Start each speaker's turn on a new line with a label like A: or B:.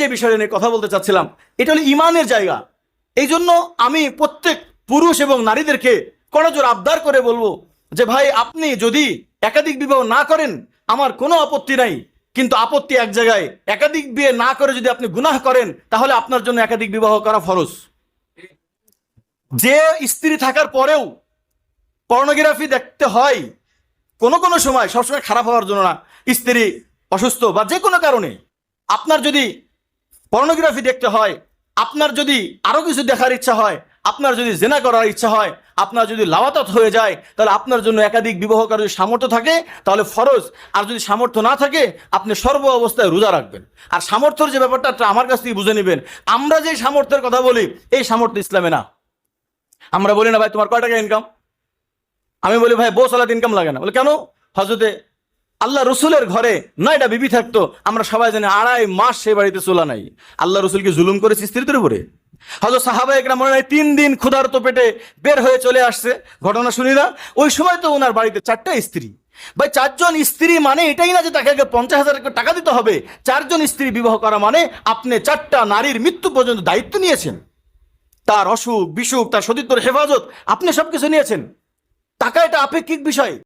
A: যে বিষয়টা নিয়ে কথা বলতে চাচ্ছিলাম, এটা হলো ইমানের জায়গা। এই জন্য আমি প্রত্যেক পুরুষ এবং নারীদেরকে করজোর আবদার করে বলব যে, ভাই, আপনি যদি একাধিক বিবাহ না করেন, আমার কোনো আপত্তি নাই। কিন্তু আপত্তি এক জায়গায়, একাধিক বিয়ে না করে যদি আপনি গুনাহ করেন, তাহলে আপনার জন্য একাধিক বিবাহ করা ফরজ। যে স্ত্রী থাকার পরেও পর্নোগ্রাফি দেখতে হয়, কোনো কোনো সময় সবসময় খারাপ হওয়ার জন্য না। স্ত্রী অসুস্থ বা যে কোনো কারণে। আপনার যদি পর্নোগ্রাফি দেখতে হয়, আপনার যদি আরও কিছু দেখার ইচ্ছা হয়, আপনার যদি জেনা করার ইচ্ছা হয়, আপনার যদি লাওয়াতাত হয়ে যায়, তাহলে আপনার জন্য একাধিক বিবাহ করার যদি সামর্থ্য থাকে, তাহলে ফরজ। আর যদি সামর্থ্য না থাকে, আপনি সর্ব অবস্থায় রোজা রাখবেন। আর সামর্থ্যের যে ব্যাপারটা আমার কাছ থেকে বুঝে নেবেন, আমরা যে সামর্থ্যের কথা বলি, এই সামর্থ্য ইসলামে না। আমরা বলি না, ভাই, তোমার কয় টাকা ইনকাম আমি বলি, ভাই, বউ সালাদ ইনকাম লাগে না। বলে, কেন? হজরতে আল্লাহ রসুলের ঘরে নয়টা বিবি থাকতো, আমরা সবাই জানি আড়াই মাস সে বাড়িতে চোলা নাই। আল্লাহ রসুলকে জুলুম করেছে স্ত্রীদের উপরে। হজরত সাহাবা একরা মনে হয় তিন দিন ক্ষুধার্ত পেটে বের হয়ে চলে আসছে। ঘটনা শুনি না, ওই সময় তো ওনার বাড়িতে চারটা স্ত্রী। ভাই, চারজন স্ত্রী মানে এটাই না যে তাকে আগে পঞ্চাশ হাজার টাকা দিতে হবে। চারজন স্ত্রী বিবাহ করা মানে আপনি চারটা নারীর মৃত্যু পর্যন্ত দায়িত্ব নিয়েছেন। তার অসুখ, বিসুখ, তার সতীত্বর হেফাজত, আপনি সবকিছু নিয়েছেন। টাকা এটা আপেক্ষিক বিষয়।